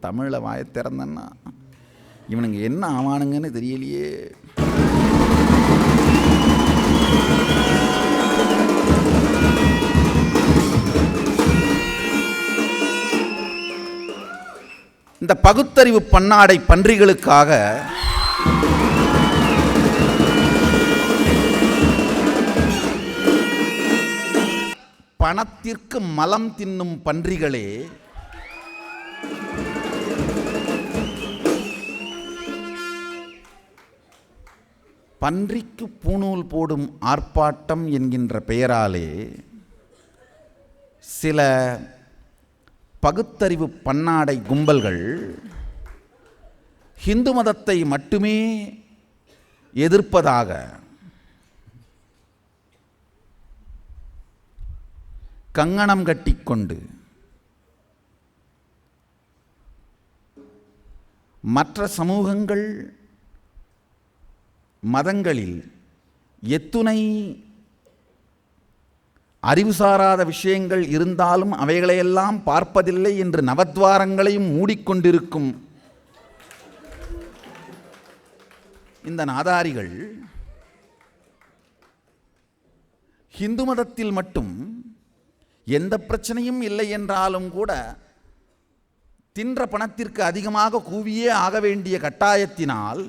தமிழில் வாய திறந்தன்னா இவனுங்க என்ன ஆவானுங்கன்னு தெரியலையே. இந்த பகுத்தறிவு பன்னாடை பன்றிகளுக்காக பணத்திற்கு மலம் தின்னும் பன்றிகளே பன்றிக்கு பூணூல் போடும் ஆர்ப்பாட்டம் என்கின்ற பெயராலே சில பகுத்தறிவு பன்னாடை கும்பல்கள் ஹிந்து மதத்தை மட்டுமே எதிர்ப்பதாக கங்கணம் கட்டிக்கொண்டு மற்ற சமூகங்கள் மதங்களில் எத்துணை அறிவுசாராத விஷயங்கள் இருந்தாலும் அவைகளையெல்லாம் பார்ப்பதில்லை என்று நவத்வாரங்களையும் மூடிக்கொண்டிருக்கும் இந்த நாதாரிகள் ஹிந்து மதத்தில் மட்டும் எந்த பிரச்சனையும் இல்லை என்றாலும் கூட தின்ற பணத்திற்கு அதிகமாக கூவியே ஆக வேண்டிய கட்டாயத்தினால்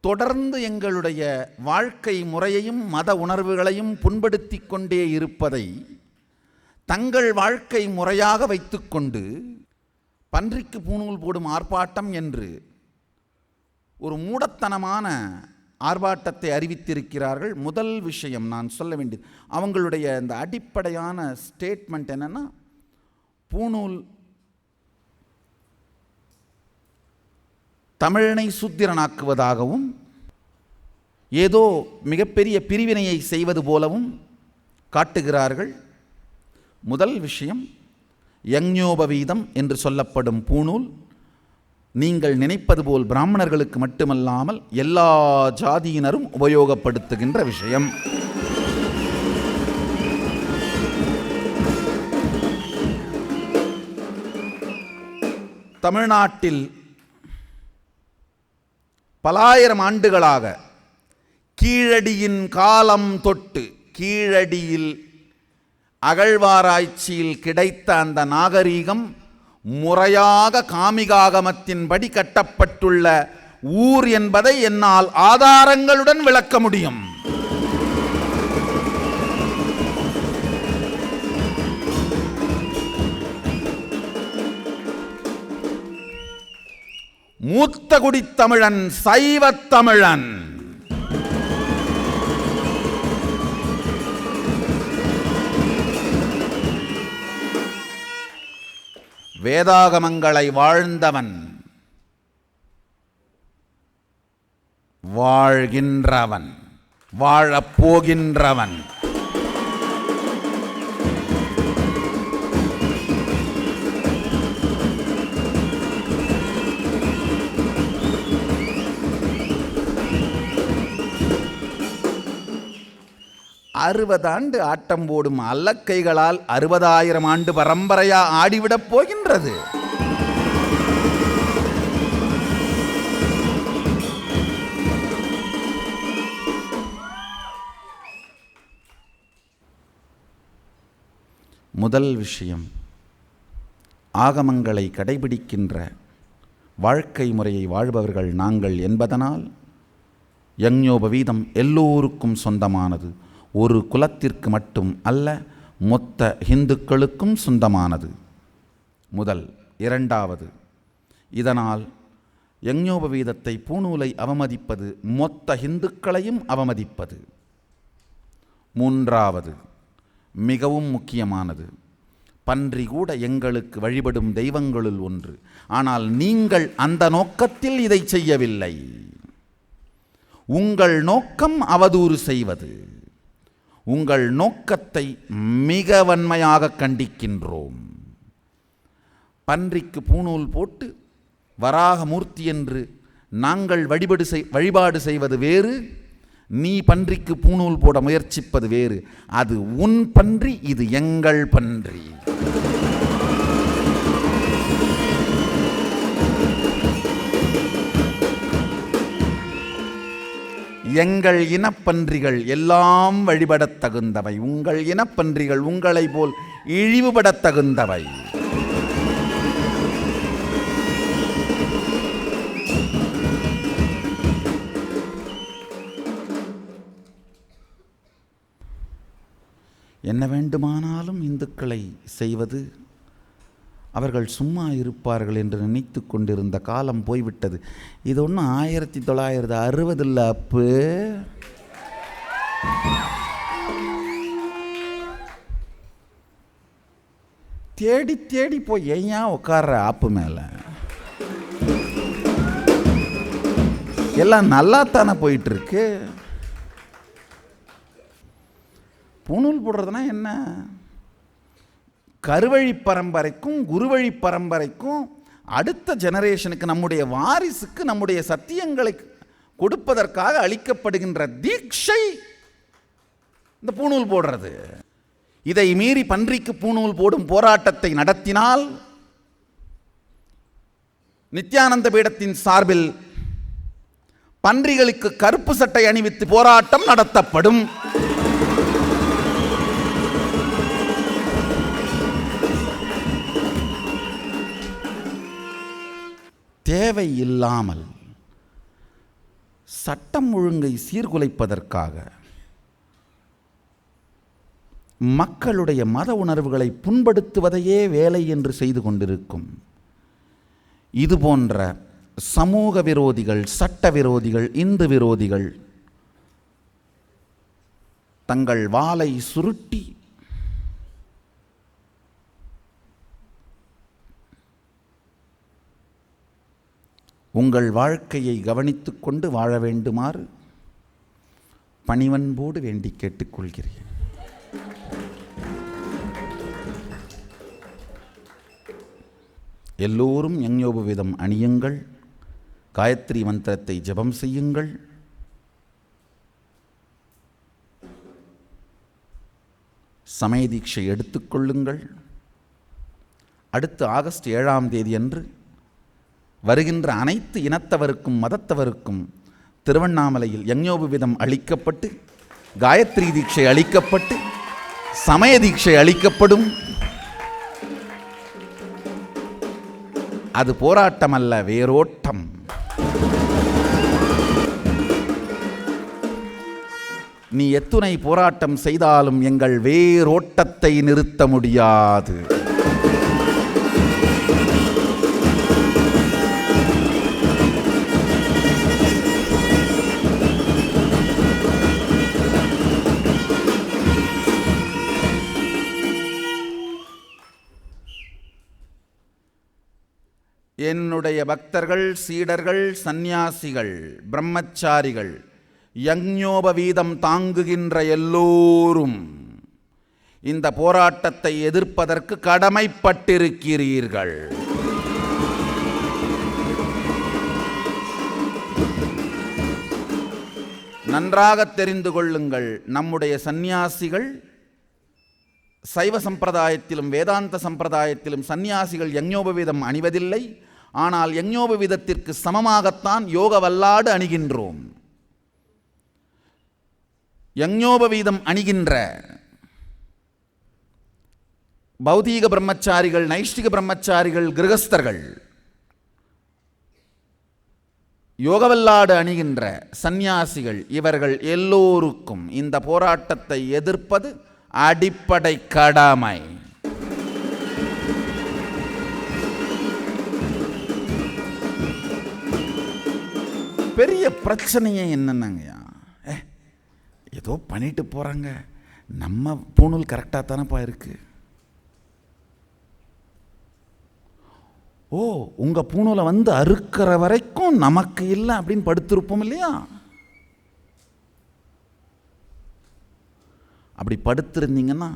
தொடர்ந்து எங்களுடைய வாழ்க்கை முறையையும் மத உணர்வுகளையும் புண்படுத்தி கொண்டே இருப்பதை தங்கள் வாழ்க்கை முறையாக வைத்துக்கொண்டு பன்றிக்கு பூணூல் போடும் ஆர்ப்பாட்டம் என்று ஒரு மூடத்தனமான ஆர்ப்பாட்டத்தை அறிவித்திருக்கிறார்கள். முதல் விஷயம் நான் சொல்ல வேண்டியது அவங்களுடைய இந்த அடிப்படையான ஸ்டேட்மெண்ட் என்னென்னா பூணூல் தமிழனை சூத்திரனாக்குவதாகவும் ஏதோ மிகப்பெரிய பிரிவினையை செய்வது போலவும் காட்டுகிறார்கள். முதல் விஷயம் யஞ்ஞோபவீதம் என்று சொல்லப்படும் பூணூல் நீங்கள் நினைப்பது போல் பிராமணர்களுக்கு மட்டுமல்லாமல் எல்லா ஜாதியினரும் உபயோகப்படுத்துகின்ற விஷயம். தமிழ்நாட்டில் பலாயிரம் ஆண்டுகளாக கீழடியின் காலம் தொட்டு கீழடியில் அகழ்வாராய்ச்சியில் கிடைத்த அந்த நாகரீகம் முறையாக காமிகாகமத்தின்படி கட்டப்பட்டுள்ள ஊர் என்பதை என்னால் ஆதாரங்களுடன் விளக்க முடியும். மூத்த குடித்தமிழன் சைவ தமிழன். வேதாகமங்களை வாழ்ந்தவன் வாழ்கின்றவன் வாழப்போகின்றவன். அறுபது ஆண்டு ஆட்டம் போடும் அல்லக்கைகளால் அறுபதாயிரம் ஆண்டு பரம்பரையா ஆடிவிடப் போகின்றது. முதல் விஷயம் ஆகமங்களை கடைபிடிக்கின்ற வாழ்க்கை முறையை வாழ்பவர்கள் நாங்கள் என்பதனால் யஞ்ஞோபவீதம் எல்லோருக்கும் சொந்தமானது. ஒரு குலத்திற்கு மட்டும் அல்ல மொத்த இந்துக்களுக்கும் சொந்தமானது. முதல் இரண்டாவது. இதனால் யஞ்ஞோபவீதத்தை பூநூலை அவமதிப்பது மொத்த இந்துக்களையும் அவமதிப்பது. மூன்றாவது மிகவும் முக்கியமானது. பன்றி கூட எங்களுக்கு வழிபடும் தெய்வங்களுள் ஒன்று. ஆனால் நீங்கள் அந்த நோக்கத்தில் இதை செய்யவில்லை. உங்கள் நோக்கம் அவதூறு செய்வது. உங்கள் நோக்கத்தை மிக வன்மையாக கண்டிக்கின்றோம். பன்றிக்கு பூணூல் போட்டு வராகமூர்த்தி என்று நாங்கள் வழிபாடு செய் வழிபாடு செய்வது வேறு நீ பன்றிக்கு பூணூல் போட முயற்சிப்பது வேறு. அது உன் பன்றி இது எங்கள் பன்றி. எங்கள் இனப்பன்றிகள் எல்லாம் வழிபடத் தகுந்தவை. உங்கள் இனப்பன்றிகள் உங்களை போல் இழிவுபடத் தகுந்தவை. என்ன வேண்டுமானாலும் இந்துக்களை செய்வது அவர்கள் சும்மா இருப்பார்கள் என்று நினைத்து கொண்டிருந்த காலம் போய்விட்டது. இது ஒன்றும் ஆயிரத்தி தொள்ளாயிரத்தி அறுபதில் அப்பு. தேடி தேடி போய் ஏன் உட்கார்ற ஆப்பு மேலே. எல்லாம் நல்லாத்தானே போயிட்டுருக்கு. போயிட்டு போடுறதுனா என்ன? கருவழி பரம்பரைக்கும் குருவழி பரம்பரைக்கும் அடுத்த ஜெனரேஷனுக்கு நம்முடைய வாரிசுக்கு நம்முடைய சத்தியங்களை கொடுப்பதற்காக அளிக்கப்படுகின்ற தீட்சை இந்த பூணூல் போடுறது. இதை மீறி பன்றிக்கு பூணூல் போடும் போராட்டத்தை நடத்தினால் நித்யானந்த பீடத்தின் சார்பில் பன்றிகளுக்கு கருப்பு சட்டை அணிவித்து போராட்டம் நடத்தப்படும். தேவை இல்லாமல் சட்டம் ஒழுங்கை சீர்குலைப்பதற்காக மக்களுடைய மத உணர்வுகளை புண்படுத்துவதையே வேலை என்று செய்து கொண்டிருக்கும் இது போன்ற சமூக விரோதிகள் சட்ட விரோதிகள் இந்து விரோதிகள் தங்கள் வாளை சுருட்டி உங்கள் வாழ்க்கையை கவனித்து கொண்டு வாழ வேண்டுமாறு பணிவன்போடு வேண்டி கேட்டுக்கொள்கிறேன். எல்லோரும் யங்யோபவிதம் அணியுங்கள் காயத்ரி மந்திரத்தை ஜெபம் செய்யுங்கள். சமய தீட்சை எடுத்துக்கொள்ளுங்கள் அடுத்து ஆகஸ்ட் ஏழாம் தேதி அன்று வருகின்ற அனைத்து இனத்தவருக்கும் மதத்தவருக்கும் திருவண்ணாமலையில் யஞ்ஞோபுவிதம் அளிக்கப்பட்டு காயத்ரி தீட்சை அளிக்கப்பட்டு சமய தீட்சை அளிக்கப்படும். அது போராட்டம் அல்ல வேரோட்டம். நீ எத்துணை போராட்டம் செய்தாலும் எங்கள் வேரோட்டத்தை நிறுத்த முடியாது. என்னுடைய பக்தர்கள் சீடர்கள் சந்நியாசிகள் பிரம்மச்சாரிகள் யஞ்ஞோபவீதம் தாங்குகின்ற எல்லோரும் இந்த போராட்டத்தை எதிர்ப்பதற்கு கடமைப்பட்டிருக்கிறீர்கள். நன்றாக தெரிந்து கொள்ளுங்கள் நம்முடைய சந்நியாசிகள் சைவ சம்பிரதாயத்திலும் வேதாந்த சம்பிரதாயத்திலும் சந்நியாசிகள் யஞ்ஞோபவீதம் அணிவதில்லை. ஆனால் யஞ்ஞோப விதத்திற்கு சமமாகத்தான் யோக வல்லாடு அணிகின்றோம். யஞ்ஞோபவீதம் அணிகின்ற பௌதீக பிரம்மச்சாரிகள் நைஷ்டிக பிரம்மச்சாரிகள் கிரகஸ்தர்கள் யோகவல்லாடு அணிகின்ற சந்நியாசிகள் இவர்கள் எல்லோருக்கும் இந்த போராட்டத்தை எதிர்ப்பது அடிப்படை கடமை. பெரிய பிரச்சனையே என்னென்னங்கய்யா ஏ ஏதோ பண்ணிட்டு போகிறாங்க நம்ம பூணூல் கரெக்டாக தானேப்பா இருக்கு. ஓ உங்கள் பூணூலை வந்து அறுக்கிற வரைக்கும் நமக்கு இல்லை அப்படின்னு படுத்திருப்போம் இல்லையா? அப்படி படுத்திருந்தீங்கன்னா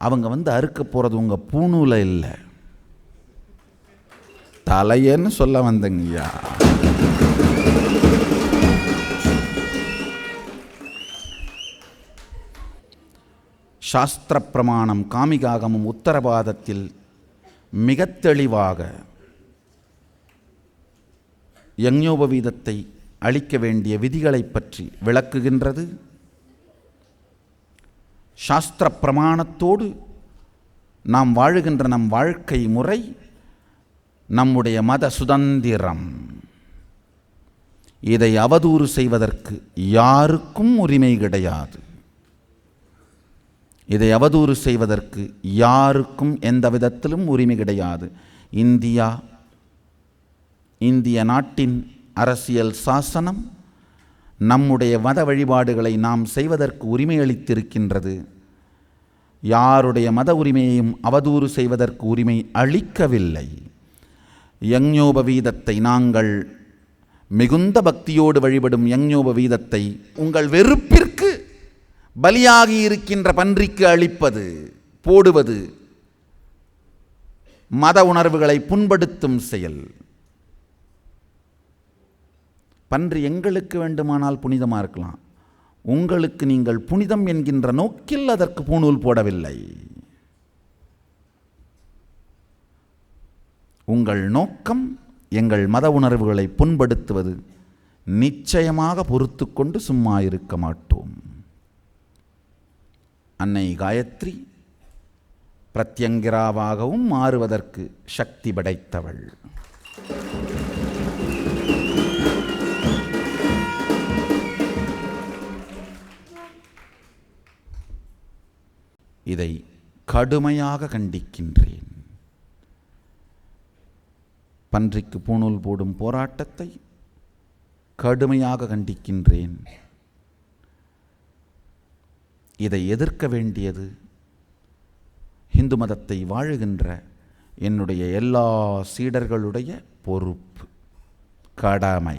அவங்க வந்து அறுக்க போகிறது உங்கள் பூணூலை இல்லை. தலையன்னு சொல்ல வந்தங்கய்யா சாஸ்திர பிரமாணம் காமிகாகமும் உத்தரவாதத்தில் மிக தெளிவாக யஞ்ஞோபவீதத்தை அளிக்க வேண்டிய விதிகளைப் பற்றி விளக்குகின்றது. சாஸ்திர பிரமாணத்தோடு நாம் வாழுகின்ற நம் வாழ்க்கை முறை நம்முடைய மத சுதந்திரம். இதை அவதூறு செய்வதற்கு யாருக்கும் உரிமை கிடையாது. இதை அவதூறு செய்வதற்கு யாருக்கும் எந்த விதத்திலும் உரிமை கிடையாது. இந்தியா இந்திய நாட்டின் அரசியல் சாசனம் நம்முடைய மத வழிபாடுகளை நாம் செய்வதற்கு உரிமை அளித்திருக்கின்றது. யாருடைய மத உரிமையையும் அவதூறு செய்வதற்கு உரிமை அளிக்கவில்லை. யஞ்ஞோபவீதத்தை நாங்கள் மிகுந்த பக்தியோடு வழிபடும் யஞ்ஞோபவீதத்தை உங்கள் வெறுப்பிற்கு பலியாகி இருக்கின்ற பன்றிக்கு அளிப்பது போடுவது மத உணர்வுகளை புண்படுத்தும் செயல். பன்றி எங்களுக்கு வேண்டுமானால் புனிதமாக இருக்கலாம். உங்களுக்கு நீங்கள் புனிதம் என்கின்ற நோக்கில் அதற்கு பூணூல் போடவில்லை. உங்கள் நோக்கம் எங்கள் மத உணர்வுகளை புண்படுத்துவது. நிச்சயமாக பொறுத்து கொண்டு சும்மா இருக்க மாட்டோம். அன்னை காயத்ரி பிரத்யங்கிராவாகவும் மாறுவதற்கு சக்தி படைத்தவள். இதை கடுமையாக கண்டிக்கின்றேன். பன்றிக்கு பூணூல் போடும் போராட்டத்தை கடுமையாக கண்டிக்கின்றேன். இதை எதிர்க்க வேண்டியது இந்து மதத்தை வாழுகின்ற என்னுடைய எல்லா சீடர்களுடைய பொறுப்பு கடமை.